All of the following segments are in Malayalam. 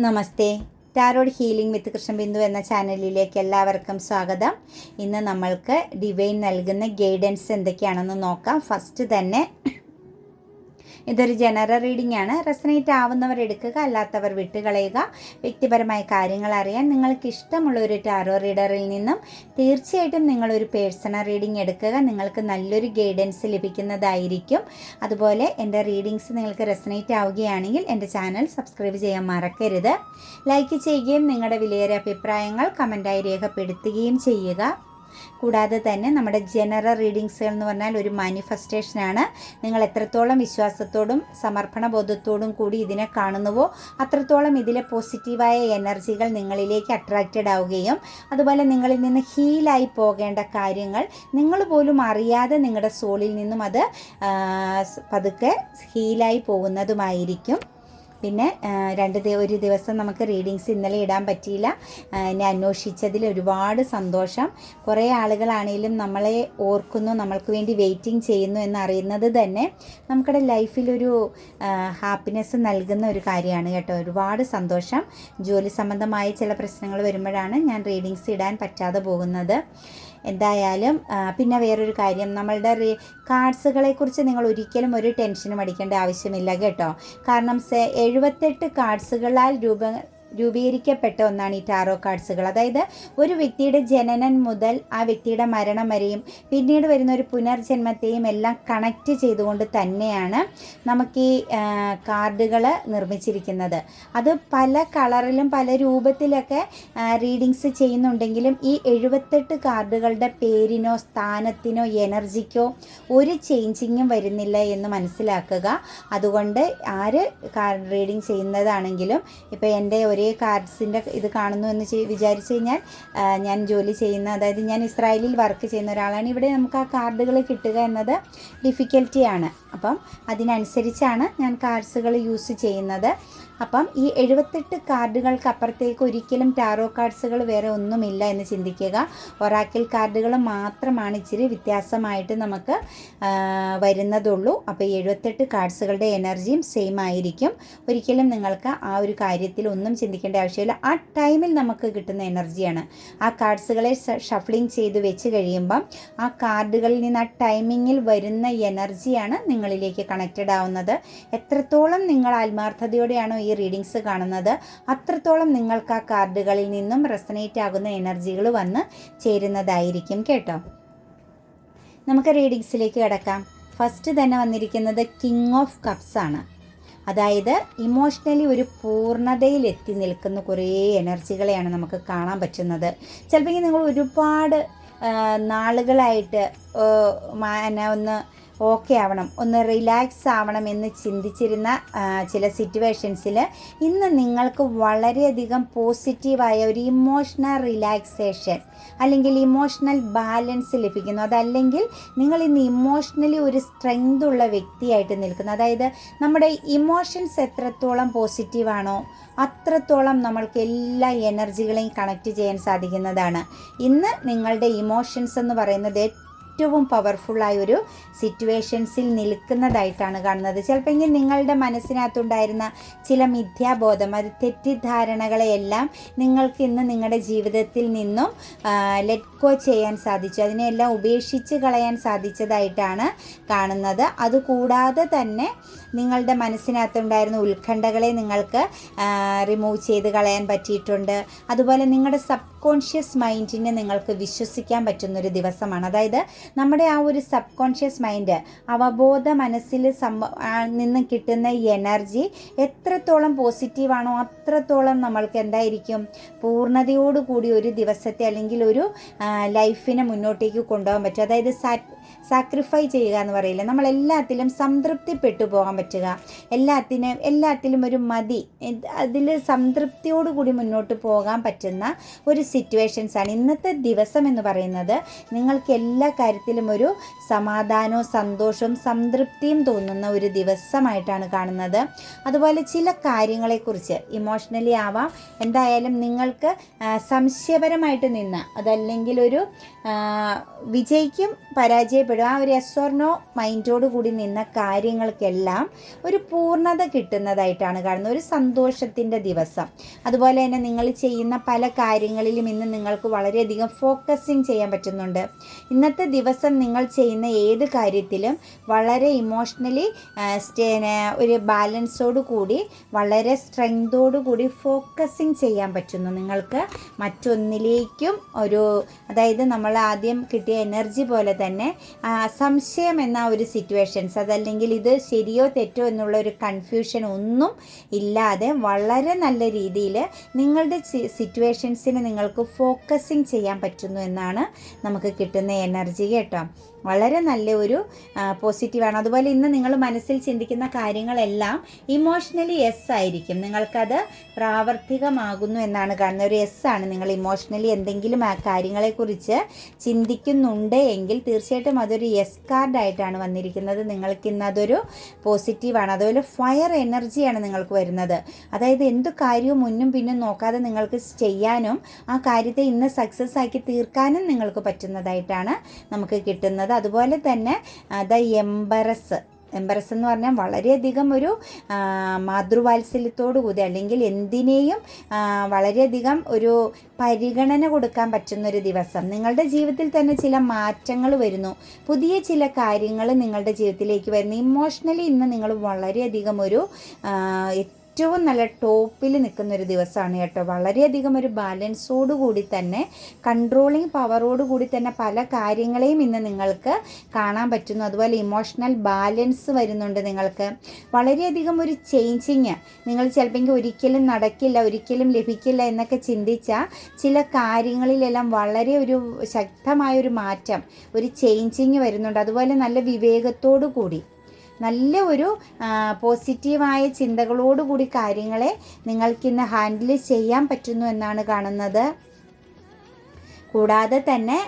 Namaste. Tarot healing with Krishna Krishnabindu എന്ന ചാനലിലേക്ക് എല്ലാവർക്കും സ്വാഗതം. ഇന്ന് നമ്മൾക്ക് ഡിവൈൻ നൽകുന്ന ഗൈഡൻസ് എന്തൊക്കെയാണെന്ന് നോക്കാം. ഫസ്റ്റ് തന്നെ ഇതൊരു ജനറൽ റീഡിംഗ് ആണ്. റെസനേറ്റ് ആവുന്നവർ എടുക്കുക അല്ലാത്തവർ വിട്ടുകളയുക. വ്യക്തിപരമായ കാര്യങ്ങൾ അറിയാൻ നിങ്ങൾക്ക് ഇഷ്ടമുള്ള ഒരു ടാരോ റീഡറിൽ നിന്നും തീർച്ചയായിട്ടും നിങ്ങളൊരു പേഴ്സണൽ റീഡിംഗ് എടുക്കുക. നിങ്ങൾക്ക് നല്ലൊരു ഗൈഡൻസ് ലഭിക്കുന്നതായിരിക്കും. അതുപോലെ എന്റെ റീഡിങ്സ് നിങ്ങൾക്ക് റെസനേറ്റ് ആവുകയാണെങ്കിൽ എന്റെ ചാനൽ സബ്സ്ക്രൈബ് ചെയ്യാൻ മറക്കരുത്. ലൈക്ക് ചെയ്യുകയും നിങ്ങളുടെ വിലയേറിയ അഭിപ്രായങ്ങൾ കമന്റായി രേഖപ്പെടുത്തുകയും ചെയ്യുക. കൂടാതെ തന്നെ നമ്മുടെ ജനറൽ റീഡിങ്സുകൾ എന്ന് പറഞ്ഞാൽ ഒരു മാനിഫെസ്റ്റേഷനാണ് നിങ്ങൾ എത്രത്തോളം വിശ്വാസത്തോടും സമർപ്പണ ബോധത്തോടും കൂടി ഇതിനെ കാണുന്നുവോ അത്രത്തോളം ഇതിലെ പോസിറ്റീവായ എനർജികൾ നിങ്ങളിലേക്ക് അട്രാക്റ്റഡ് ആവുകയും അതുപോലെ നിങ്ങളിൽ നിന്ന് ഹീലായി പോകേണ്ട കാര്യങ്ങൾ നിങ്ങൾ പോലും അറിയാതെ നിങ്ങളുടെ സോളിൽ നിന്നും അത് പതുക്കെ ഹീലായി പോകുന്നതുമായിരിക്കും. പിന്നെ രണ്ട് ഒരു ദിവസം നമുക്ക് റീഡിങ്സ് ഇന്നലെ ഇടാൻ പറ്റിയില്ല. എന്നെ അന്വേഷിച്ചതിൽ ഒരുപാട് സന്തോഷം. കുറേ ആളുകളാണെങ്കിലും നമ്മളെ ഓർക്കുന്നു നമ്മൾക്ക് വേണ്ടി വെയിറ്റിംഗ് ചെയ്യുന്നു എന്നറിയുന്നത് തന്നെ നമുക്കുടെ ലൈഫിലൊരു ഹാപ്പിനെസ് നൽകുന്ന ഒരു കാര്യമാണ് കേട്ടോ. ഒരുപാട് സന്തോഷം. ജോലി സംബന്ധമായ ചില പ്രശ്നങ്ങൾ വരുമ്പോഴാണ് ഞാൻ റീഡിങ്സ് ഇടാൻ പറ്റാതെ പോകുന്നത്. എന്തായാലും പിന്നെ വേറൊരു കാര്യം. നമ്മളുടെ റീ കാർഡ്സുകളെക്കുറിച്ച് നിങ്ങൾ ഒരിക്കലും ഒരു ടെൻഷനും അടിക്കേണ്ട ആവശ്യമില്ല കേട്ടോ. കാരണം സെ- എഴുപത്തെട്ട് കാർഡ്സുകളാൽ രൂപ രൂപീകരിക്കപ്പെട്ട ഒന്നാണ് ഈ ടാറോ കാർഡ്സുകൾ. അതായത് ഒരു വ്യക്തിയുടെ ജനനം മുതൽ ആ വ്യക്തിയുടെ മരണം വരെയും പിന്നീട് വരുന്ന ഒരു പുനർജന്മത്തെയും എല്ലാം കണക്റ്റ് ചെയ്തുകൊണ്ട് തന്നെയാണ് നമുക്ക് ഈ കാർഡുകൾ നിർമ്മിച്ചിരിക്കുന്നത്. അത് പല കളറിലും പല രൂപത്തിലൊക്കെ റീഡിങ്സ് ചെയ്യുന്നുണ്ടെങ്കിലും ഈ എഴുപത്തെട്ട് കാർഡുകളുടെ പേരിനോ സ്ഥാനത്തിനോ എനർജിക്കോ ഒരു ചേഞ്ചിങ്ങും വരുന്നില്ല എന്ന് മനസ്സിലാക്കുക. അതുകൊണ്ട് ആര് കാർഡ് റീഡിങ് ചെയ്യുന്നതാണെങ്കിലും ഇപ്പോൾ എന്റെ ഒരേ കാർഡ്സിന്റെ ഇത് കാണുന്നു എന്ന് വിചാരിച്ചു കഴിഞ്ഞാൽ ഞാൻ ജോലി ചെയ്യുന്ന അതായത് ഞാൻ ഇസ്രായേലിൽ വർക്ക് ചെയ്യുന്ന ഒരാളാണ്. ഇവിടെ നമുക്ക് ആ കാർഡുകൾ കിട്ടുക എന്നത് ഡിഫിക്കൽറ്റിയാണ് അപ്പം അതിനനുസരിച്ചാണ് ഞാൻ കാർഡ്സുകൾ യൂസ് ചെയ്യുന്നത്. അപ്പം ഈ എഴുപത്തെട്ട് കാർഡുകൾക്ക് അപ്പുറത്തേക്ക് ഒരിക്കലും ടാറോ കാർഡ്സുകൾ വേറെ ഒന്നുമില്ല എന്ന് ചിന്തിക്കുക. ഒറാക്കിൽ കാർഡുകൾ മാത്രമാണ് ഇച്ചിരി വ്യത്യാസമായിട്ട് നമുക്ക് വരുന്നതുള്ളൂ. അപ്പോൾ ഈ എഴുപത്തെട്ട് കാർഡ്സുകളുടെ എനർജിയും സെയിം ആയിരിക്കും. ഒരിക്കലും നിങ്ങൾക്ക് ആ ഒരു കാര്യത്തിൽ ഒന്നും ചിന്തിക്കേണ്ട ആവശ്യമില്ല. ആ ടൈമിൽ നമുക്ക് കിട്ടുന്ന എനർജിയാണ്. ആ കാർഡ്സുകളെ ഷഫ്ലിംഗ് ചെയ്ത് വെച്ച് കഴിയുമ്പം ആ കാർഡുകളിൽ നിന്ന് ആ ടൈമിങ്ങിൽ വരുന്ന എനർജിയാണ് നിങ്ങളിലേക്ക് കണക്റ്റഡ് ആവുന്നത്. എത്രത്തോളം നിങ്ങൾ ആത്മാർത്ഥതയോടെയാണോ ഈ റീഡിങ്സ് കാണുന്നത്. അത്രത്തോളം നിങ്ങൾക്ക് ആ കാർഡുകളിൽ നിന്നും റെസനേറ്റ് ആകുന്ന എനർജികൾ വന്ന് ചേരുന്നതായിരിക്കും കേട്ടോ. നമുക്ക് റീഡിങ്സിലേക്ക് കിടക്കാം. ഫസ്റ്റ് തന്നെ വന്നിരിക്കുന്നത് കിങ് ഓഫ് കപ്സ് ആണ്. അതായത് ഇമോഷണലി ഒരു പൂർണതയിൽ എത്തി നിൽക്കുന്ന കുറേ എനർജികളെയാണ് നമുക്ക് കാണാൻ പറ്റുന്നത്. ചിലപ്പോൾ നിങ്ങൾ ഒരുപാട് നാളുകളായിട്ട് എന്നാ ഒന്ന് ഓക്കെ ആവണം. ഒന്ന് റിലാക്സ് ആവണം എന്ന് ചിന്തിച്ചിരുന്ന ചില സിറ്റുവേഷൻസിൽ ഇന്ന് നിങ്ങൾക്ക് വളരെയധികം പോസിറ്റീവായ ഒരു ഇമോഷണൽ റിലാക്സേഷൻ അല്ലെങ്കിൽ ഇമോഷണൽ ബാലൻസ് ലഭിക്കുന്നു. അതല്ലെങ്കിൽ നിങ്ങൾ ഇന്ന് ഇമോഷണലി ഒരു സ്ട്രെങ്ത് ഉള്ള വ്യക്തിയായിട്ട് നിൽക്കുന്നു. അതായത് നമ്മുടെ ഇമോഷൻസ് എത്രത്തോളം പോസിറ്റീവാണോ അത്രത്തോളം നമ്മൾക്ക് എല്ലാ എനർജികളെയും കണക്ട് ചെയ്യാൻ സാധിക്കുന്നതാണ്. ഇന്ന് നിങ്ങളുടെ ഇമോഷൻസ് എന്ന് പറയുന്നത് ഏറ്റവും പവർഫുള്ളായ ഒരു സിറ്റുവേഷൻസിൽ നിൽക്കുന്നതായിട്ടാണ് കാണുന്നത്. ചിലപ്പോൾ നിങ്ങളുടെ മനസ്സിനകത്തുണ്ടായിരുന്ന ചില മിഥ്യാബോധം അത് തെറ്റിദ്ധാരണകളെയെല്ലാം നിങ്ങൾക്ക് ഇന്ന് നിങ്ങളുടെ ജീവിതത്തിൽ നിന്നും ലെറ്റ് ഗോ ചെയ്യാൻ സാധിച്ചു. അതിനെല്ലാം ഉപേക്ഷിച്ച് കളയാൻ സാധിച്ചതായിട്ടാണ് കാണുന്നത്. അതുകൂടാതെ തന്നെ നിങ്ങളുടെ മനസ്സിനകത്തുണ്ടായിരുന്ന ഉത്കണ്ഠകളെ നിങ്ങൾക്ക് റിമൂവ് ചെയ്ത് കളയാൻ പറ്റിയിട്ടുണ്ട്. അതുപോലെ നിങ്ങളുടെ സബ് കോൺഷ്യസ് മൈൻഡിനെ നിങ്ങൾക്ക് വിശ്വസിക്കാൻ പറ്റുന്നൊരു ദിവസമാണ്. അതായത് നമ്മുടെ ആ ഒരു സബ് കോൺഷ്യസ് മൈൻഡ് അവബോധ മനസ്സിൽ നിന്ന് കിട്ടുന്ന എനർജി എത്രത്തോളം പോസിറ്റീവാണോ അത്രത്തോളം നമ്മൾക്ക് എന്തായിരിക്കും? പൂർണതയോടുകൂടി ഒരു ദിവസത്തെ അല്ലെങ്കിൽ ഒരു ലൈഫിനെ മുന്നോട്ടേക്ക് കൊണ്ടുപോകാൻ പറ്റും. അതായത് സാക്രിഫൈ ചെയ്യുക എന്ന് പറയില്ല? നമ്മൾ എല്ലാത്തിലും സംതൃപ്തിപ്പെട്ടു പോകാൻ പറ്റുക. എല്ലാത്തിനും എല്ലാത്തിലും ഒരു മതി. അതിൽ സംതൃപ്തിയോടുകൂടി മുന്നോട്ട് പോകാൻ പറ്റുന്ന ഒരു സിറ്റുവേഷൻസാണ് ഇന്നത്തെ ദിവസം എന്ന് പറയുന്നത് നിങ്ങൾക്ക് എല്ലാ കാര്യത്തിലും ഒരു സമാധാനവും സന്തോഷവും സംതൃപ്തിയും തോന്നുന്ന ഒരു ദിവസമായിട്ടാണ് കാണുന്നത്. അതുപോലെ ചില കാര്യങ്ങളെക്കുറിച്ച് ഇമോഷണലി ആവാം. എന്തായാലും നിങ്ങൾക്ക് സംശയപരമായിട്ട് നിന്ന് അതല്ലെങ്കിൽ ഒരു വിജയിക്കും പരാജയപ്പെടും ആ ഒരു എസ് മൈൻഡോട് കൂടി നിന്ന കാര്യങ്ങൾക്കെല്ലാം ഒരു പൂർണത കിട്ടുന്നതായിട്ടാണ് കാണുന്നത്. ഒരു സന്തോഷത്തിന്റെ ദിവസം. അതുപോലെ തന്നെ നിങ്ങൾ ചെയ്യുന്ന പല കാര്യങ്ങളിലും ഇന്ന് നിങ്ങൾക്ക് വളരെയധികം ഫോക്കസിങ് ചെയ്യാൻ പറ്റുന്നുണ്ട്. ഇന്നത്തെ ദിവസം നിങ്ങൾ ചെയ്യുന്ന ഏത് കാര്യത്തിലും വളരെ ഇമോഷണലി ഒരു ബാലൻസോട് കൂടി വളരെ സ്ട്രെങ്തോടു കൂടി ഫോക്കസിങ് ചെയ്യാൻ പറ്റുന്നു. നിങ്ങൾക്ക് മറ്റൊന്നിലേക്കും ഒരു അതായത് നമ്മൾ ആദ്യം കിട്ടിയ എനർജി പോലെ തന്നെ സംശയം എന്ന ഒരു സിറ്റുവേഷൻസ് അതല്ലെങ്കിൽ ഇത് ശരിയോ തെറ്റോ എന്നുള്ള ഒരു കൺഫ്യൂഷൻ ഒന്നും ഇല്ലാതെ വളരെ നല്ല രീതിയിൽ നിങ്ങളുടെ സിറ്റുവേഷൻസിന് നിങ്ങൾക്ക് ഫോക്കസിങ് ചെയ്യാൻ പറ്റുന്നു എന്നാണ് നമുക്ക് കിട്ടുന്ന എനർജി കേട്ടോ. വളരെ നല്ല ഒരു പോസിറ്റീവാണ് അതുപോലെ ഇന്ന് നിങ്ങൾ മനസ്സിൽ ചിന്തിക്കുന്ന കാര്യങ്ങളെല്ലാം ഇമോഷണലി എസ് ആയിരിക്കും. നിങ്ങൾക്കത് പ്രാവർത്തികമാകുന്നു എന്നാണ് കാണുന്നത്. ഒരു എസ് ആണ് നിങ്ങൾ ഇമോഷണലി എന്തെങ്കിലും ആ കാര്യങ്ങളെക്കുറിച്ച് ചിന്തിക്കുന്നുണ്ട് എങ്കിൽ തീർച്ചയായിട്ടും അതൊരു എസ് കാർഡായിട്ടാണ് വന്നിരിക്കുന്നത്. നിങ്ങൾക്ക് ഇന്ന് അതൊരു പോസിറ്റീവാണ് അതുപോലെ ഫയർ എനർജിയാണ് നിങ്ങൾക്ക് വരുന്നത്. അതായത് എന്ത് കാര്യവും മുന്നും പിന്നും നോക്കാതെ നിങ്ങൾക്ക് ചെയ്യാനും ആ കാര്യത്തെ ഇന്ന് സക്സസ് ആക്കി തീർക്കാനും നിങ്ങൾക്ക് പറ്റുന്നതായിട്ടാണ് നമുക്ക് കിട്ടുന്നത്. അതുപോലെ തന്നെ ദ എംബറസ്. എംബറസ് എന്ന് പറഞ്ഞാൽ വളരെയധികം ഒരു മാതൃവാത്സല്യത്തോടു കൂടി അല്ലെങ്കിൽ എന്തിനേയും വളരെയധികം ഒരു പരിഗണന കൊടുക്കാൻ പറ്റുന്ന ഒരു ദിവസം. നിങ്ങളുടെ ജീവിതത്തിൽ തന്നെ ചില മാറ്റങ്ങൾ വരുന്നു. പുതിയ ചില കാര്യങ്ങൾ നിങ്ങളുടെ ജീവിതത്തിലേക്ക് വരുന്നു. ഇമോഷണലി ഇന്ന് നിങ്ങൾ വളരെയധികം ഒരു ഏറ്റവും നല്ല ടോപ്പിൽ നിൽക്കുന്ന ഒരു ദിവസമാണ് കേട്ടോ. വളരെയധികം ഒരു ബാലൻസോടുകൂടി തന്നെ കൺട്രോളിങ് പവറോടുകൂടി തന്നെ പല കാര്യങ്ങളെയും ഇന്ന് നിങ്ങൾക്ക് കാണാൻ പറ്റുന്നു. അതുപോലെ ഇമോഷണൽ ബാലൻസ് വരുന്നുണ്ട് നിങ്ങൾക്ക്. വളരെയധികം ഒരു ചേഞ്ചിങ് നിങ്ങൾ ചിലപ്പോൾ ഒരിക്കലും നടക്കില്ല ഒരിക്കലും ലഭിക്കില്ല എന്നൊക്കെ ചിന്തിച്ച ചില കാര്യങ്ങളിലെല്ലാം വളരെ ഒരു ശക്തമായൊരു മാറ്റം ഒരു ചേഞ്ചിങ് വരുന്നുണ്ട്. അതുപോലെ നല്ല വിവേകത്തോടു കൂടി നല്ല ഒരു പോസിറ്റീവായ ചിന്തകളോടുകൂടി കാര്യങ്ങളെ നിങ്ങൾക്കിന്ന് ഹാൻഡിൽ ചെയ്യാൻ പറ്റുന്നു എന്നാണ് കാണുന്നത്. കൂടാതെ തന്നെ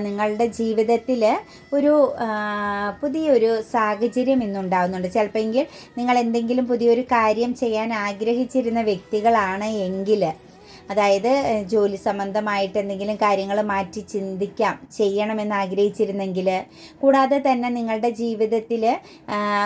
നിങ്ങളുടെ ജീവിതത്തിൽ ഒരു പുതിയൊരു സാഹചര്യം ഇന്നുണ്ടാകുന്നുണ്ട് ചിലപ്പോൾ നിങ്ങൾ എന്തെങ്കിലും പുതിയൊരു കാര്യം ചെയ്യാൻ ആഗ്രഹിച്ചിരുന്ന വ്യക്തികളാണ് എങ്കിൽ അതായത് ജോലി സംബന്ധമായിട്ട് എന്തെങ്കിലും കാര്യങ്ങൾ മാറ്റി ചിന്തിക്കാം ചെയ്യണമെന്ന് ആഗ്രഹിച്ചിരുന്നെങ്കിൽ കൂടാതെ തന്നെ നിങ്ങളുടെ ജീവിതത്തിൽ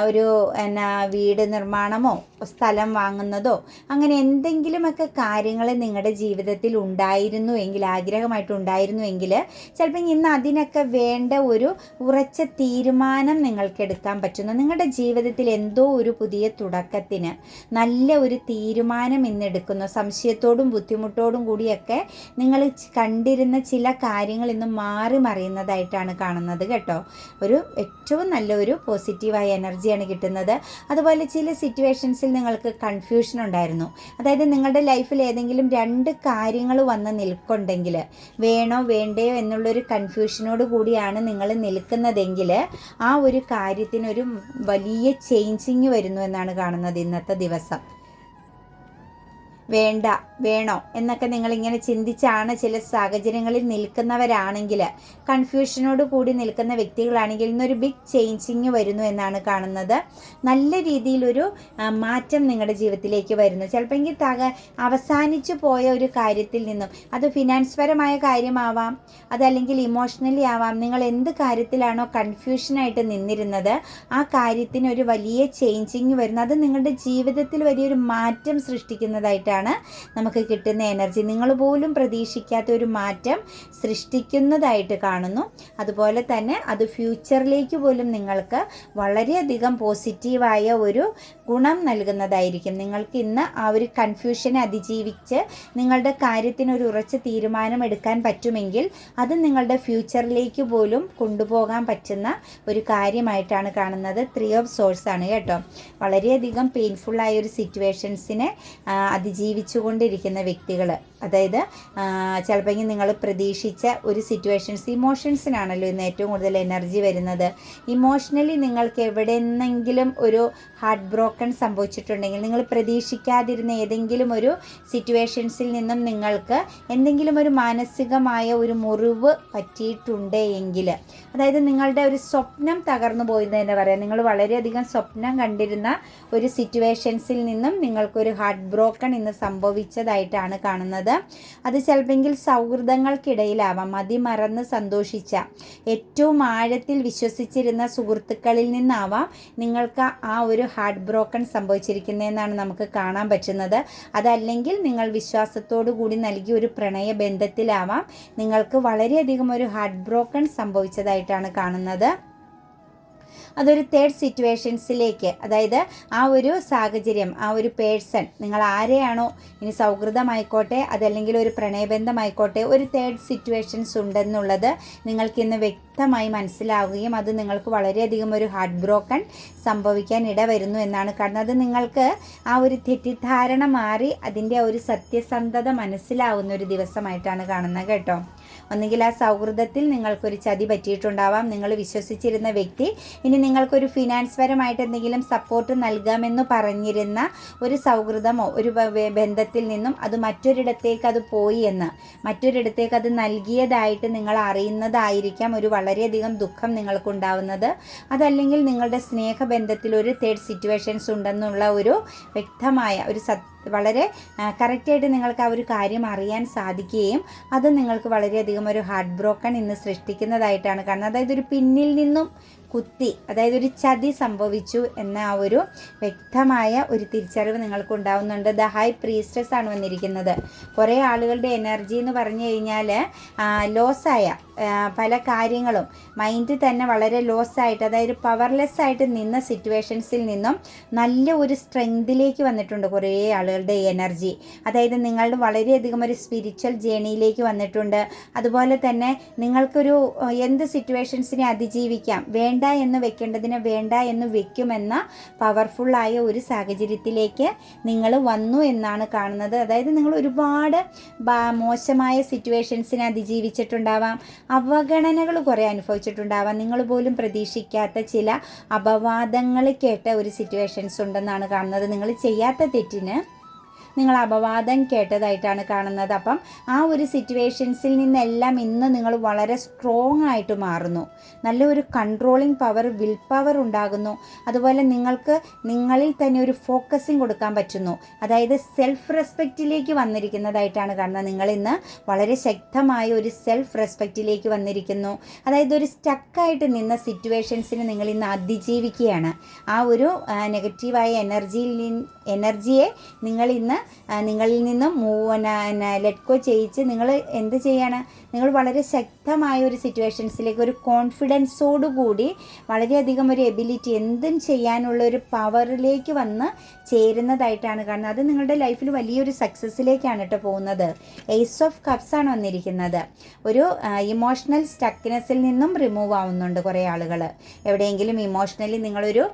ഒരു എന്നാ വീട് നിർമ്മാണമോ സ്ഥലം വാങ്ങുന്നതോ അങ്ങനെ എന്തെങ്കിലുമൊക്കെ കാര്യങ്ങൾ നിങ്ങളുടെ ജീവിതത്തിൽ ഉണ്ടായിരുന്നു എങ്കിൽ ആഗ്രഹമായിട്ട് ഉണ്ടായിരുന്നു എങ്കിൽ ചിലപ്പോൾ ഇന്ന് അതിനൊക്കെ വേണ്ട ഒരു ഉറച്ച തീരുമാനം നിങ്ങൾക്ക് എടുക്കാൻ പറ്റുന്നു. നിങ്ങളുടെ ജീവിതത്തിൽ എന്തോ ഒരു പുതിയ തുടക്കത്തിന് നല്ല ഒരു തീരുമാനം ഇന്ന് എടുക്കുന്നു. സംശയത്തോടും ബുദ്ധിമുട്ടോടും കൂടിയൊക്കെ നിങ്ങൾ കണ്ടിരുന്ന ചില കാര്യങ്ങൾ ഇന്ന് മാറി മറിയുന്നതായിട്ടാണ് കാണുന്നത് കേട്ടോ. ഒരു ഏറ്റവും നല്ലൊരു പോസിറ്റീവായ എനർജിയാണ് കിട്ടുന്നത്. അതുപോലെ ചില സിറ്റുവേഷൻസിൽ നിങ്ങൾക്ക് കൺഫ്യൂഷൻ ഉണ്ടായിരുന്നു. അതായത് നിങ്ങളുടെ ലൈഫിൽ ഏതെങ്കിലും രണ്ട് കാര്യങ്ങൾ വന്ന് നിൽക്കുണ്ടെങ്കിൽ വേണോ വേണ്ടയോ എന്നുള്ളൊരു കൺഫ്യൂഷനോട് കൂടിയാണ് നിങ്ങൾ നിൽക്കുന്നതെങ്കിൽ ആ ഒരു കാര്യത്തിനൊരു വലിയ ചേഞ്ചിങ് വരുന്നു എന്നാണ് കാണുന്നത് ഇന്നത്തെ ദിവസം. വേണ്ട വേണോ എന്നൊക്കെ നിങ്ങൾ ഇങ്ങനെ ചിന്തിച്ചാണ് ചില സാഹചര്യങ്ങളിൽ നിൽക്കുന്നവരാണെങ്കിൽ കൺഫ്യൂഷനോട് കൂടി നിൽക്കുന്ന വ്യക്തികളാണെങ്കിൽ ഇന്നൊരു ബിഗ് ചേഞ്ചിങ് വരുന്നു എന്നാണ് കാണുന്നത്. നല്ല രീതിയിലൊരു മാറ്റം നിങ്ങളുടെ ജീവിതത്തിലേക്ക് വരുന്നു. ചിലപ്പോൾ തക അവസാനിച്ചു പോയ ഒരു കാര്യത്തിൽ നിന്നും അത് ഫിനാൻസ് പരമായ കാര്യമാവാം അതല്ലെങ്കിൽ ഇമോഷണലി ആവാം നിങ്ങൾ എന്ത് കാര്യത്തിലാണോ കൺഫ്യൂഷനായിട്ട് നിന്നിരുന്നത് ആ കാര്യത്തിന് ഒരു വലിയ ചേഞ്ചിങ് വരുന്നു. അത് നിങ്ങളുടെ ജീവിതത്തിൽ വലിയൊരു മാറ്റം സൃഷ്ടിക്കുന്നതായിട്ടാണ് നമുക്ക് കിട്ടുന്ന എനർജി നിങ്ങൾ പോലും പ്രതീക്ഷിക്കാത്ത ഒരു മാറ്റം സൃഷ്ടിക്കുന്നതായിട്ട് കാണുന്നു. അതുപോലെ തന്നെ അത് ഫ്യൂച്ചറിലേക്ക് പോലും നിങ്ങൾക്ക് വളരെയധികം പോസിറ്റീവായ ഒരു ഗുണം നൽകുന്നതായിരിക്കും. നിങ്ങൾക്ക് ഇന്ന് ആ ഒരു കൺഫ്യൂഷനെ അതിജീവിച്ച് നിങ്ങളുടെ കാര്യത്തിന് ഒരു ഉറച്ച തീരുമാനം എടുക്കാൻ പറ്റുമെങ്കിൽ അത് നിങ്ങളുടെ ഫ്യൂച്ചറിലേക്ക് പോലും കൊണ്ടുപോകാൻ പറ്റുന്ന ഒരു കാര്യമായിട്ടാണ് കാണുന്നത്. ത്രീ ഓഫ് സോഴ്സ് ആണ് കേട്ടോ. വളരെയധികം പെയിൻഫുള്ളായ ഒരു സിറ്റുവേഷൻസിനെ അതിജീവിച്ചു കൊണ്ടിരിക്കുന്ന വന്നിരിക്കുന്ന വ്യക്തികൾ അതായത് ചിലപ്പോൾ നിങ്ങൾ പ്രതീക്ഷിച്ച ഒരു സിറ്റുവേഷൻസ് ഇമോഷൻസിനാണല്ലോ ഇന്ന് ഏറ്റവും കൂടുതൽ എനർജി വരുന്നത്. ഇമോഷണലി നിങ്ങൾക്ക് എവിടെന്നെങ്കിലും ഒരു ഹാർട്ട് ബ്രോക്കൺ സംഭവിച്ചിട്ടുണ്ടെങ്കിൽ നിങ്ങൾ പ്രതീക്ഷിക്കാതിരുന്ന ഏതെങ്കിലും ഒരു സിറ്റുവേഷൻസിൽ നിന്നും നിങ്ങൾക്ക് എന്തെങ്കിലും ഒരു മാനസികമായ ഒരു മുറിവ് പറ്റിയിട്ടുണ്ട് എങ്കിൽ അതായത് നിങ്ങളുടെ ഒരു സ്വപ്നം തകർന്നു പോയത് തന്നെ പറയാം. നിങ്ങൾ വളരെയധികം സ്വപ്നം കണ്ടിരുന്ന ഒരു സിറ്റുവേഷൻസിൽ നിന്നും നിങ്ങൾക്കൊരു ഹാർട്ട് ബ്രോക്കൺ ഇന്ന് സംഭവിച്ചതായിട്ടാണ് കാണുന്നത്. അത് ചിലപ്പോൾ സൗഹൃദങ്ങൾക്കിടയിലാവാം. മതിമറന്ന് സന്തോഷിച്ച. ഏറ്റവും ആഴത്തിൽ വിശ്വസിച്ചിരുന്ന സുഹൃത്തുക്കളിൽ നിന്നാവാം നിങ്ങൾക്ക് ആ ഒരു ഹാർട്ട് ബ്രോക്കൺ സംഭവിച്ചിരിക്കുന്നതെന്നാണ് നമുക്ക് കാണാൻ പറ്റുന്നത്. അതല്ലെങ്കിൽ നിങ്ങൾ വിശ്വാസത്തോടു കൂടി നൽകിയ ഒരു പ്രണയ ബന്ധത്തിലാവാം. നിങ്ങൾക്ക് വളരെയധികം ഒരു ഹാർട്ട് ബ്രോക്കൺ സംഭവിച്ചതായിട്ടാണ് കാണുന്നത്. അതൊരു തേർഡ് സിറ്റുവേഷൻസിലേക്ക് അതായത് ആ ഒരു സാഹചര്യം ആ ഒരു പേഴ്സൺ നിങ്ങൾ ആരെയാണോ ഇനി സൗഹൃദമായിക്കോട്ടെ അതല്ലെങ്കിൽ ഒരു പ്രണയബന്ധമായിക്കോട്ടെ ഒരു തേർഡ് സിറ്റുവേഷൻസ് ഉണ്ടെന്നുള്ളത് നിങ്ങൾക്കിന്ന് വ്യക്തമായി മനസ്സിലാവുകയും അത് നിങ്ങൾക്ക് വളരെയധികം ഒരു ഹാർട്ട് ബ്രോക്കൺ സംഭവിക്കാൻ ഇടവരുന്നു എന്നാണ് കാരണം അത് നിങ്ങൾക്ക് ആ ഒരു തെറ്റിദ്ധാരണ മാറി അതിന്റെ ഒരു സത്യസന്ധത മനസ്സിലാവുന്ന ഒരു ദിവസമായിട്ടാണ് കാണുന്നത് കേട്ടോ. ഒന്നുകിൽ ആ സൗഹൃദത്തിൽ നിങ്ങൾക്കൊരു ചതി പറ്റിയിട്ടുണ്ടാവാം. നിങ്ങൾ വിശ്വസിച്ചിരുന്ന വ്യക്തി ഇനി നിങ്ങൾക്കൊരു ഫിനാൻസ് പരമായിട്ട് എന്തെങ്കിലും സപ്പോർട്ട് നൽകാമെന്ന് പറഞ്ഞിരുന്ന ഒരു സൗഹൃദമോ ഒരു ബന്ധത്തിൽ നിന്നും അത് മറ്റൊരിടത്തേക്ക് അത് പോയി എന്ന് മറ്റൊരിടത്തേക്ക് അത് നൽകിയതായിട്ട് നിങ്ങൾ അറിയുന്നതായിരിക്കാം ഒരു വളരെയധികം ദുഃഖം നിങ്ങൾക്കുണ്ടാവുന്നത്. അതല്ലെങ്കിൽ നിങ്ങളുടെ സ്നേഹബന്ധത്തിൽ ഒരു തേർഡ് സിറ്റുവേഷൻസ് ഉണ്ടെന്നുള്ള ഒരു വ്യക്തമായ ഒരു സത്യ വളരെ കറക്റ്റായിട്ട് നിങ്ങൾക്ക് ആ ഒരു കാര്യം അറിയാൻ സാധിക്കുകയും അത് നിങ്ങൾക്ക് വളരെയധികം ഒരു ഹാർട്ട് ബ്രോക്കൺ ഇന്ന് സൃഷ്ടിക്കുന്നതായിട്ടാണ് കാരണം അതായത് ഒരു പിന്നിൽ നിന്നും കുത്തി അതായത് ഒരു ചതി സംഭവിച്ചു എന്ന ആ ഒരു വ്യക്തമായ ഒരു തിരിച്ചറിവ് നിങ്ങൾക്ക് ഉണ്ടാവുന്നുണ്ട് ദ ഹൈ പ്രീസ്റ്റസ് ആണ് വന്നിരിക്കുന്നത്. കുറേ ആളുകളുടെ എനർജി എന്ന് പറഞ്ഞു കഴിഞ്ഞാൽ ലോസായ പല കാര്യങ്ങളും മൈൻഡ് തന്നെ വളരെ ലോസായിട്ട് അതായത് പവർലെസ് ആയിട്ട് നിന്ന സിറ്റുവേഷൻസിൽ നിന്നും നല്ല ഒരു സ്ട്രെങ്തിലേക്ക് വന്നിട്ടുണ്ട് കുറേ ആളുകളുടെ എനർജി. അതായത് നിങ്ങളുടെ വളരെയധികം ഒരു സ്പിരിച്വൽ ജേണിയിലേക്ക് വന്നിട്ടുണ്ട്. അതുപോലെ തന്നെ നിങ്ങൾക്കൊരു എന്ത് സിറ്റുവേഷൻസിനെ അതിജീവിക്കാം വേണ്ട എന്ന് വെക്കേണ്ടതിന് വേണ്ട എന്ന് വെക്കുമെന്ന പവർഫുള്ളായ ഒരു സാഹചര്യത്തിലേക്ക് നിങ്ങൾ വന്നു എന്നാണ് കാണുന്നത്. അതായത് നിങ്ങൾ ഒരുപാട് മോശമായ സിറ്റുവേഷൻസിനെ അതിജീവിച്ചിട്ടുണ്ടാവാം. അവഗണനകൾ കുറേ അനുഭവിച്ചിട്ടുണ്ടാവാം. നിങ്ങൾ പോലും പ്രതീക്ഷിക്കാത്ത ചില അപവാദങ്ങൾ കേട്ട ഒരു സിറ്റുവേഷൻസ് ഉണ്ടെന്നാണ് കാണുന്നത്. നിങ്ങൾ ചെയ്യാത്ത തെറ്റിന് നിങ്ങൾ അപവാദം കേട്ടതായിട്ടാണ് കാണുന്നത്. അപ്പം ആ ഒരു സിറ്റുവേഷൻസിൽ നിന്നെല്ലാം ഇന്ന് നിങ്ങൾ വളരെ സ്ട്രോങ് ആയിട്ട് മാറുന്നു. നല്ലൊരു കൺട്രോളിങ് പവർ വിൽ പവർ ഉണ്ടാകുന്നു. അതുപോലെ നിങ്ങൾക്ക് നിങ്ങളിൽ തന്നെ ഒരു ഫോക്കസിങ് കൊടുക്കാൻ പറ്റുന്നു. അതായത് സെൽഫ് റെസ്പെക്റ്റിലേക്ക് വന്നിരിക്കുന്നതായിട്ടാണ് കാണുന്നത്. നിങ്ങൾ ഇന്ന് വളരെ ശക്തമായ ഒരു സെൽഫ് റെസ്പെക്റ്റിലേക്ക് വന്നിരിക്കുന്നു. അതായത് ഒരു സ്റ്റക്കായിട്ട് നിന്ന സിറ്റുവേഷൻസിന് നിങ്ങൾ ഇന്ന് അതിജീവിക്കുകയാണ്. ആ ഒരു നെഗറ്റീവായ എനർജിയിൽ എനർജിയെ നിങ്ങൾ ഇന്ന് നിങ്ങളിൽ നിന്നും മൂവ് ലെറ്റ് കോ ചെയ്യിച്ച് നിങ്ങൾ എന്ത് ചെയ്യാണ്? നിങ്ങൾ വളരെ ശക്തമായ ഒരു സിറ്റുവേഷൻസിലേക്ക് ഒരു കോൺഫിഡൻസോടുകൂടി വളരെയധികം ഒരു എബിലിറ്റി എന്തും ചെയ്യാനുള്ള ഒരു പവറിലേക്ക് വന്ന് ചേരുന്നതായിട്ടാണ് കാണുന്നത്. അത് നിങ്ങളുടെ ലൈഫിൽ വലിയൊരു സക്സസ്സിലേക്കാണ് കേട്ടോ പോകുന്നത്. എയ്സ് ഓഫ് കപ്സ് ആണ് വന്നിരിക്കുന്നത്. ഒരു ഇമോഷണൽ സ്റ്റക്നെസ്സിൽ നിന്നും റിമൂവ് ആവുന്നുണ്ട് കുറേ ആളുകൾ എവിടെയെങ്കിലും ഇമോഷണലി നിങ്ങളൊരു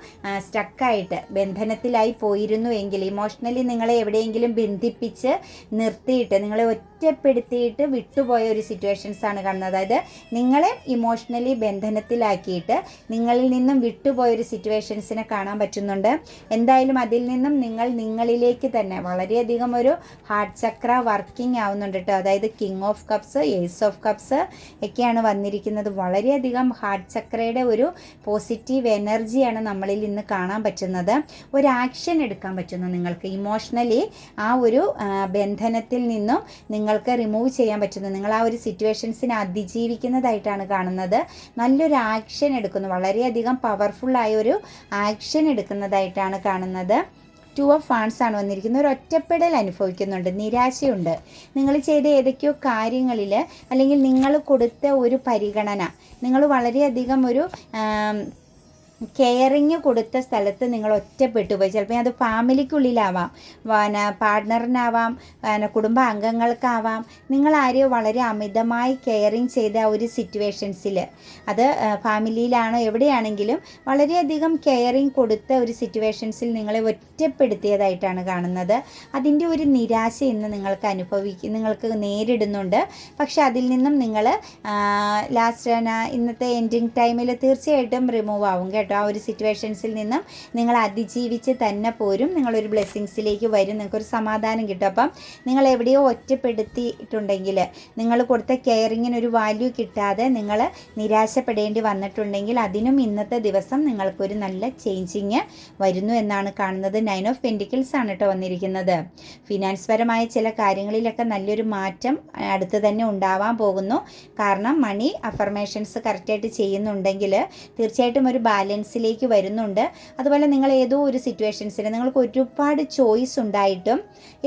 സ്റ്റക്കായിട്ട് ബന്ധനത്തിലായി പോയിരുന്നു എങ്കിൽ ഇമോഷണലി നിങ്ങളെ എവിടെയെങ്കിലും ബന്ധിപ്പിച്ച് നിർത്തിയിട്ട് നിങ്ങളെ ഒറ്റപ്പെടുത്തിയിട്ട് വിട്ടുപോയ ഒരു സിറ്റുവേഷൻസ് ആണ് കാണുന്നത്. അതായത് നിങ്ങളെ ഇമോഷണലി ബന്ധനത്തിലാക്കിയിട്ട് നിങ്ങളിൽ നിന്നും വിട്ടുപോയൊരു സിറ്റുവേഷൻസിനെ കാണാൻ പറ്റുന്നുണ്ട്. എന്തായാലും അതിൽ നിന്നും നിങ്ങൾ നിങ്ങളിലേക്ക് തന്നെ വളരെയധികം ഒരു ഹാർട്ട് ചക്ര വർക്കിംഗ് ആവുന്നുണ്ട് കേട്ടോ അതായത് king of cups ace of cups ഒക്കെയാണ് വന്നിരിക്കുന്നത്. വളരെയധികം ഹാർട്ട് ചക്രയുടെ ഒരു പോസിറ്റീവ് എനർജിയാണ് നമ്മളിൽ ഇന്ന് കാണാൻ പറ്റുന്നത്. ഒരു ആക്ഷൻ എടുക്കാൻ പറ്റുന്നു നിങ്ങൾക്ക്. ഇമോഷണലി ആ ഒരു ബന്ധനത്തിൽ നിന്നും നിങ്ങൾക്ക് റിമൂവ് ചെയ്യാൻ പറ്റുന്നു. നിങ്ങൾ ആ ഒരു സിറ്റുവേഷൻസിനെ അതിജീവിക്കുന്നതായിട്ടാണ് കാണുന്നത്. നല്ലൊരു ആക്ഷൻ എടുക്കുന്നു. വളരെയധികം പവർഫുള്ളായ ഒരു ആക്ഷൻ എടുക്കുന്നതായിട്ടാണ് കാണുന്നത്. ടു ഓഫ് ഫാൻസ് ആണ് വന്നിരിക്കുന്നത്. ഒരു ഒറ്റപ്പെടൽ അനുഭവിക്കുന്നുണ്ട്. നിരാശയുണ്ട്. നിങ്ങൾ ചെയ്ത ഏതൊക്കെയോ കാര്യങ്ങളിൽ അല്ലെങ്കിൽ നിങ്ങൾ കൊടുത്ത ഒരു പരിഗണന നിങ്ങൾ വളരെയധികം ഒരു കെയറിങ് കൊടുത്ത സ്ഥലത്ത് നിങ്ങൾ ഒറ്റപ്പെട്ടു പോയി. ചിലപ്പോൾ അത് ഫാമിലിക്കുള്ളിലാവാം. പിന്നെ പാർട്ട്ണറിനാവാം പിന്നെ കുടുംബ അംഗങ്ങൾക്കാവാം. നിങ്ങൾ ആരെയോ വളരെ അമിതമായി കെയറിങ് ചെയ്ത ഒരു സിറ്റുവേഷൻസിൽ അത് ഫാമിലിയിലാണോ എവിടെയാണെങ്കിലും വളരെയധികം കെയറിങ് കൊടുത്ത ഒരു സിറ്റുവേഷൻസിൽ നിങ്ങളെ ഒറ്റപ്പെടുത്തിയതായിട്ടാണ് കാണുന്നത്. അതിന്റെ ഒരു നിരാശ ഇന്ന് നിങ്ങൾക്ക് അനുഭവിക്കും നിങ്ങൾക്ക് നേരിടുന്നുണ്ട്. പക്ഷെ അതിൽ നിന്നും നിങ്ങൾ ലാസ്റ്റ് ഇന്നത്തെ എൻഡിങ് ടൈമിൽ തീർച്ചയായിട്ടും റിമൂവ് ആവും കേട്ടോ. ആ ഒരു സിറ്റുവേഷൻസിൽ നിന്നും നിങ്ങൾ അതിജീവിച്ച് തന്നെ പോരും. നിങ്ങളൊരു ബ്ലെസ്സിങ്സിലേക്ക് വരും. നിങ്ങൾക്കൊരു സമാധാനം കിട്ടും. അപ്പം നിങ്ങൾ എവിടെയോ ഒറ്റപ്പെടുത്തിയിട്ടുണ്ടെങ്കിൽ നിങ്ങൾ കൊടുത്ത കെയറിങ്ങിന് ഒരു വാല്യൂ കിട്ടാതെ നിങ്ങൾ നിരാശപ്പെടേണ്ടി വന്നിട്ടുണ്ടെങ്കിൽ അതിനും ഇന്നത്തെ ദിവസം നിങ്ങൾക്കൊരു നല്ല ചേഞ്ചിങ് വരുന്നു എന്നാണ് കാണുന്നത്. നയൻ ഓഫ് പെന്റിക്കിൾസ് ആണ് കേട്ടോ വന്നിരിക്കുന്നത്. ഫിനാൻസ് പരമായ ചില കാര്യങ്ങളിലൊക്കെ നല്ലൊരു മാറ്റം അടുത്ത് തന്നെ ഉണ്ടാവാൻ പോകുന്നു. കാരണം മണി അഫർമേഷൻസ് കറക്റ്റായിട്ട് ചെയ്യുന്നുണ്ടെങ്കിൽ തീർച്ചയായിട്ടും ഒരു ബാലൻസിലേക്ക് വരുന്നുണ്ട്. അതുപോലെ നിങ്ങൾ ഏതോ ഒരു സിറ്റുവേഷൻസിൽ നിങ്ങൾക്ക് ഒരുപാട് ചോയ്സ് ഉണ്ടായിട്ടും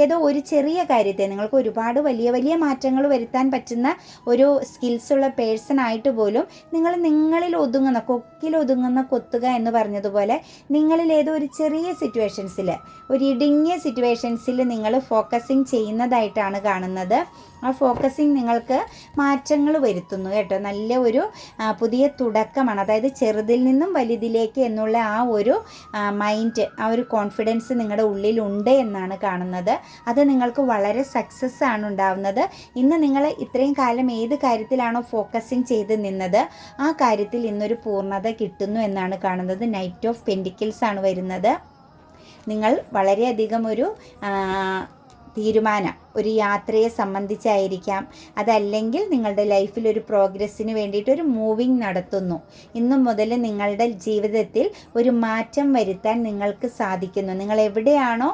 ഏതോ ഒരു ചെറിയ കാര്യത്തെ നിങ്ങൾക്ക് ഒരുപാട് വലിയ വലിയ മാറ്റങ്ങൾ വരുത്താൻ പറ്റുന്ന ഒരു സ്കിൽസ് ഉള്ള പേഴ്സൺ ആയിട്ട് പോലും നിങ്ങൾ നിങ്ങളിൽ ഒതുങ്ങുന്ന കൊക്കിൽ ഒതുങ്ങുന്ന കൊത്തുക എന്ന് പറഞ്ഞതുപോലെ നിങ്ങളിൽ ഏതോ ഒരു ചെറിയ സിറ്റുവേഷൻസിൽ ഒരു ഇടുങ്ങിയ സിറ്റുവേഷൻസിൽ നിങ്ങൾ ഫോക്കസിങ് ചെയ്യുന്നതായിട്ടാണ് കാണുന്നത്. ആ ഫോക്കസിങ് നിങ്ങൾക്ക് മാറ്റങ്ങൾ വരുത്തുന്നു കേട്ടോ. നല്ല ഒരു പുതിയ തുടക്കമാണ്. അതായത് ചെറുതിൽ നിന്നും വലുതിലേക്ക് എന്നുള്ള ആ ഒരു മൈൻഡ് ആ ഒരു കോൺഫിഡൻസ് നിങ്ങളുടെ ഉള്ളിലുണ്ട് എന്നാണ് കാണുന്നത്. അത് നിങ്ങൾക്ക് വളരെ സക്സസ് ആണ് ഉണ്ടാവുന്നത്. ഇന്ന് നിങ്ങൾ ഇത്രയും കാലം ഏത് കാര്യത്തിലാണോ ഫോക്കസിങ് ചെയ്ത് നിന്നത് ആ കാര്യത്തിൽ ഇന്നൊരു പൂർണത കിട്ടുന്നു എന്നാണ് കാണുന്നത്. നൈറ്റ് ഓഫ് പെൻഡിക്കിൾസ് ആണ് വരുന്നത്. നിങ്ങൾ വളരെയധികം ഒരു തീരുമാനം ഒരു യാത്രയെ സംബന്ധിച്ചായിരിക്കാം. അതല്ലെങ്കിൽ നിങ്ങളുടെ ലൈഫിൽ ഒരു പ്രോഗ്രസ്സിന് വേണ്ടിയിട്ട് ഒരു മൂവിങ് നടത്തുന്നു. ഇന്നു മുതൽ നിങ്ങളുടെ ജീവിതത്തിൽ ഒരു മാറ്റം വരുത്താൻ നിങ്ങൾക്ക് സാധിക്കുന്നു. നിങ്ങൾ എവിടെയാണോ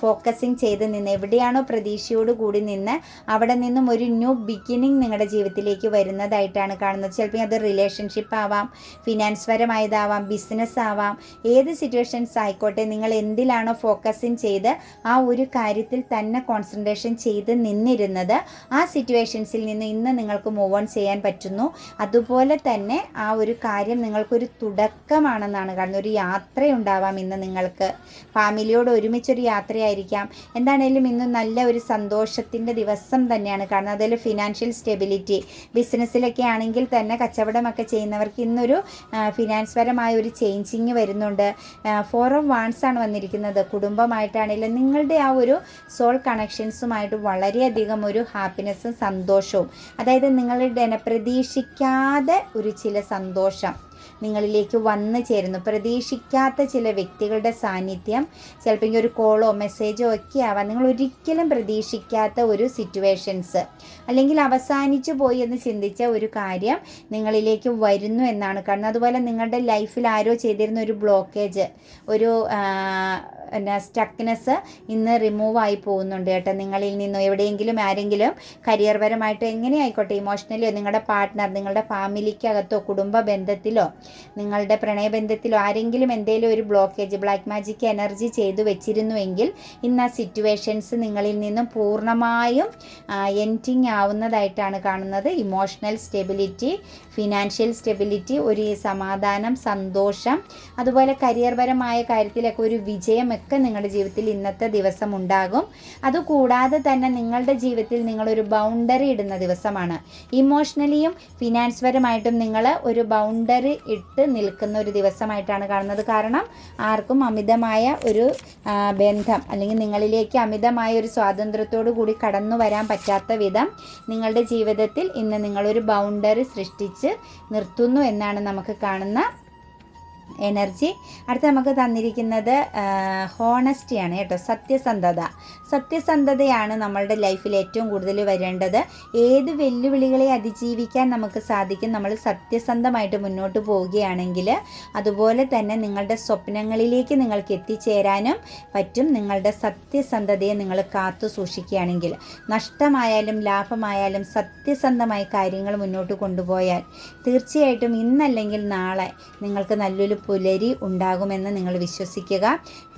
ഫോക്കസിങ് ചെയ്ത് നിന്ന് എവിടെയാണോ പ്രതീക്ഷയോട് കൂടി നിന്ന് അവിടെ നിന്നും ഒരു ന്യൂ ബിഗിനിങ് നിങ്ങളുടെ ജീവിതത്തിലേക്ക് വരുന്നതായിട്ടാണ് കാണുന്നത്. ചിലപ്പോൾ അത് റിലേഷൻഷിപ്പ് ആവാം ഫിനാൻസ് പരമായതാവാം ബിസിനസ് ആവാം ഏത് സിറ്റുവേഷൻസ് ആയിക്കോട്ടെ നിങ്ങൾ എന്തിലാണോ ഫോക്കസിങ് ചെയ്ത് ആ ഒരു കാര്യത്തിൽ തന്നെ കോൺസെൻട്രേഷൻ ചെയ്ത് നിന്നിരുന്നത് ആ സിറ്റുവേഷൻസിൽ നിന്ന് ഇന്ന് നിങ്ങൾക്ക് മൂവ് ഓൺ ചെയ്യാൻ പറ്റുന്നു. അതുപോലെ തന്നെ ആ ഒരു കാര്യം നിങ്ങൾക്കൊരു തുടക്കമാണെന്നാണ് കാണുന്നത് ഒരു യാത്രയുണ്ടാവാം ഇന്ന് നിങ്ങൾക്ക്. ഫാമിലിയോട് ഒരുമിച്ചൊരു യാത്രയായിരിക്കാം. എന്താണേലും ഇന്ന് നല്ല ഒരു സന്തോഷത്തിന്റെ ദിവസം തന്നെയാണ്. കാരണം അതിൽ ഫിനാൻഷ്യൽ സ്റ്റെബിലിറ്റി ബിസിനസ്സിലൊക്കെ ആണെങ്കിൽ തന്നെ കച്ചവടമൊക്കെ ചെയ്യുന്നവർക്ക് ഇന്നൊരു ഫിനാൻസ് പരമായ ഒരു ചേഞ്ചിങ് വരുന്നുണ്ട്. ഫോർ ഓഫ് വാൺസ് ആണ് വന്നിരിക്കുന്നത്. കുടുംബമായിട്ടാണെങ്കിലും നിങ്ങളുടെ ആ ഒരു സോൾ കണക്ഷൻസുമായിട്ട് വളരെയധികം ഒരു ഹാപ്പിനെസ്സും സന്തോഷവും. അതായത് നിങ്ങളുടെ പ്രതീക്ഷിക്കാതെ ഒരു ചില സന്തോഷം. നിങ്ങളിലേക്ക് വന്നു ചേരുന്നു. പ്രതീക്ഷിക്കാത്ത ചില വ്യക്തികളുടെ സാന്നിധ്യം ചിലപ്പോൾ ഒരു കോളോ മെസ്സേജോ ഒക്കെ ആവാം. നിങ്ങൾ ഒരിക്കലും പ്രതീക്ഷിക്കാത്ത ഒരു സിറ്റുവേഷൻസ് അല്ലെങ്കിൽ അവസാനിച്ചു പോയി എന്ന് ചിന്തിച്ച ഒരു കാര്യം നിങ്ങളിലേക്ക് വരുന്നു എന്നാണ്. കാരണം അതുപോലെ നിങ്ങളുടെ ലൈഫിൽ ആരോ ചെയ്തിരുന്ന ഒരു ബ്ലോക്കേജ് ഒരു പിന്നെ സ്റ്റക്നെസ് ഇന്ന് റിമൂവ് ആയി പോകുന്നുണ്ട് കേട്ടോ. നിങ്ങളിൽ നിന്നും എവിടെയെങ്കിലും ആരെങ്കിലും കരിയർ പരമായിട്ടോ എങ്ങനെ ആയിക്കോട്ടെ ഇമോഷണലിയോ നിങ്ങളുടെ പാർട്ട്ണർ നിങ്ങളുടെ ഫാമിലിക്കകത്തോ കുടുംബ ബന്ധത്തിലോ നിങ്ങളുടെ പ്രണയബന്ധത്തിലോ ആരെങ്കിലും എന്തെങ്കിലും ഒരു ബ്ലോക്കേജ് ബ്ലാക്ക് മാജിക് എനർജി ചെയ്തു വെച്ചിരുന്നുവെങ്കിൽ ഇന്ന് ആ സിറ്റുവേഷൻസ് നിങ്ങളിൽ നിന്നും പൂർണമായും എന്റിങ് ആവുന്നതായിട്ടാണ് കാണുന്നത്. ഇമോഷണൽ സ്റ്റെബിലിറ്റി ഫിനാൻഷ്യൽ സ്റ്റെബിലിറ്റി ഒരു സമാധാനം സന്തോഷം അതുപോലെ കരിയർപരമായ കാര്യത്തിലൊക്കെ ഒരു വിജയമൊക്കെ നിങ്ങളുടെ ജീവിതത്തിൽ ഇന്നത്തെ ദിവസം ഉണ്ടാകും അതുകൂടാതെ തന്നെ നിങ്ങളുടെ ജീവിതത്തിൽ നിങ്ങളൊരു ബൗണ്ടറി ഇടുന്ന ദിവസമാണ്. ഇമോഷണലിയും ഫിനാൻസ് പരമായിട്ടും നിങ്ങൾ ഒരു ബൗണ്ടറി ഇട്ട് നിൽക്കുന്ന ഒരു ദിവസമായിട്ടാണ് കാണുന്നത്. കാരണം ആർക്കും അമിതമായ ഒരു ബന്ധം അല്ലെങ്കിൽ നിങ്ങളിലേക്ക് അമിതമായ ഒരു സ്വാതന്ത്ര്യത്തോടു കൂടി കടന്നു വരാൻ പറ്റാത്ത വിധം നിങ്ങളുടെ ജീവിതത്തിൽ ഇന്ന് നിങ്ങളൊരു ബൗണ്ടറി സൃഷ്ടിച്ച് നിർത്തുന്നു എന്നാണ് നമുക്ക് കാണുന്ന എനർജി അടുത്ത നമുക്ക് തന്നിരിക്കുന്നത് ഹോണസ്റ്റിയാണ് കേട്ടോ സത്യസന്ധത. സത്യസന്ധതയാണ് നമ്മളുടെ ലൈഫിൽ ഏറ്റവും കൂടുതൽ വരേണ്ടത്. ഏത് വെല്ലുവിളികളെ അതിജീവിക്കാൻ നമുക്ക് സാധിക്കും നമ്മൾ സത്യസന്ധമായിട്ട് മുന്നോട്ട് പോവുകയാണെങ്കിൽ അതുപോലെ തന്നെ നിങ്ങളുടെ സ്വപ്നങ്ങളിലേക്ക് നിങ്ങൾക്ക് എത്തിച്ചേരാനും പറ്റും. നിങ്ങളുടെ സത്യസന്ധതയെ നിങ്ങൾ കാത്തു സൂക്ഷിക്കുകയാണെങ്കിൽ നഷ്ടമായാലും ലാഭമായാലും സത്യസന്ധമായി കാര്യങ്ങൾ മുന്നോട്ട് കൊണ്ടുപോയാൽ തീർച്ചയായിട്ടും ഇന്നല്ലെങ്കിൽ നാളെ നിങ്ങൾക്ക് നല്ലൊരു പുലരി ഉണ്ടാകുമെന്ന് നിങ്ങൾ വിശ്വസിക്കുക.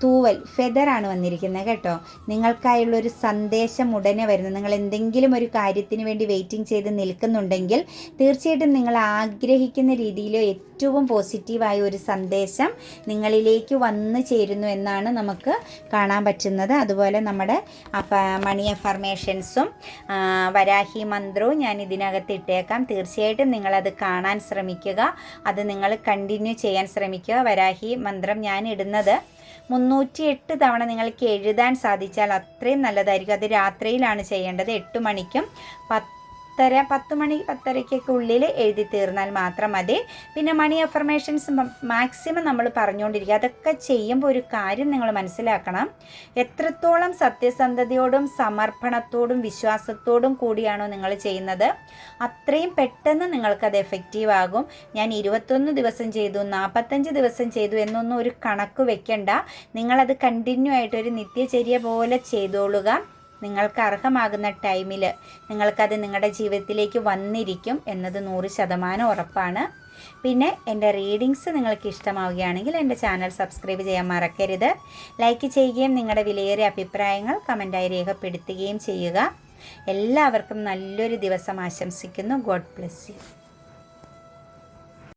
തൂവൽ ഫെദറാണ് വന്നിരിക്കുന്നത് കേട്ടോ. നിങ്ങൾക്കായുള്ള ഒരു സന്ദേശം ഉടനെ വരുന്നത് നിങ്ങൾ എന്തെങ്കിലും ഒരു കാര്യത്തിന് വേണ്ടി വെയിറ്റിംഗ് ചെയ്ത് നിൽക്കുന്നുണ്ടെങ്കിൽ തീർച്ചയായിട്ടും നിങ്ങൾ ആഗ്രഹിക്കുന്ന രീതിയിലോ ഏറ്റവും പോസിറ്റീവായ ഒരു സന്ദേശം നിങ്ങളിലേക്ക് വന്നു ചേരുന്നു എന്നാണ് നമുക്ക് കാണാൻ പറ്റുന്നത്. അതുപോലെ നമ്മുടെ മണി അഫർമേഷൻസും വരാഹി മന്ത്രവും ഞാൻ ഇതിനകത്ത് ഇട്ടേക്കാം. തീർച്ചയായിട്ടും നിങ്ങളത് കാണാൻ ശ്രമിക്കുക. അത് നിങ്ങൾ കണ്ടിന്യൂ ചെയ്യാൻ ശ്രമിക്കുക. വരാഹി മന്ത്രം ഞാൻ ഇടുന്നത് മുന്നൂറ്റി എട്ട് തവണ നിങ്ങൾക്ക് എഴുതാൻ സാധിച്ചാൽ അത്രയും നല്ലതായിരിക്കും. അത് രാത്രിയിലാണ് ചെയ്യേണ്ടത്. എട്ട് മണിക്കും പത്ത് പത്തര പത്ത് മണി പത്തരയ്ക്കൊക്കെ ഉള്ളിൽ എഴുതി തീർന്നാൽ മാത്രം മതി. പിന്നെ മണി അഫർമേഷൻസ് മാക്സിമം നമ്മൾ പറഞ്ഞുകൊണ്ടിരിക്കുക അതൊക്കെ ചെയ്യുമ്പോൾ ഒരു കാര്യം നിങ്ങൾ മനസ്സിലാക്കണം. എത്രത്തോളം സത്യസന്ധതയോടും സമർപ്പണത്തോടും വിശ്വാസത്തോടും കൂടിയാണോ നിങ്ങൾ ചെയ്യുന്നത്? അത്രയും പെട്ടെന്ന് നിങ്ങൾക്കത് എഫക്റ്റീവ് ആകും. ഞാൻ ഇരുപത്തൊന്ന് ദിവസം ചെയ്തു നാൽപ്പത്തഞ്ച് ദിവസം ചെയ്തു എന്നൊന്നും ഒരു കണക്ക് വെക്കണ്ട. നിങ്ങളത് കണ്ടിന്യൂ ആയിട്ട് ഒരു നിത്യചര്യ പോലെ ചെയ്തോളുക. നിങ്ങൾക്ക് അർഹമാകുന്ന ടൈമിൽ നിങ്ങൾക്കത് നിങ്ങളുടെ ജീവിതത്തിലേക്ക് വന്നിരിക്കും എന്നത് നൂറ് ശതമാനം ഉറപ്പാണ്. പിന്നെ എന്റെ റീഡിങ്സ് നിങ്ങൾക്ക് ഇഷ്ടമാവുകയാണെങ്കിൽ എന്റെ ചാനൽ സബ്സ്ക്രൈബ് ചെയ്യാൻ മറക്കരുത്. ലൈക്ക് ചെയ്യുകയും നിങ്ങളുടെ വിലയേറിയ അഭിപ്രായങ്ങൾ കമന്റായി രേഖപ്പെടുത്തുകയും ചെയ്യുക. എല്ലാവർക്കും നല്ലൊരു ദിവസം ആശംസിക്കുന്നു. God bless you.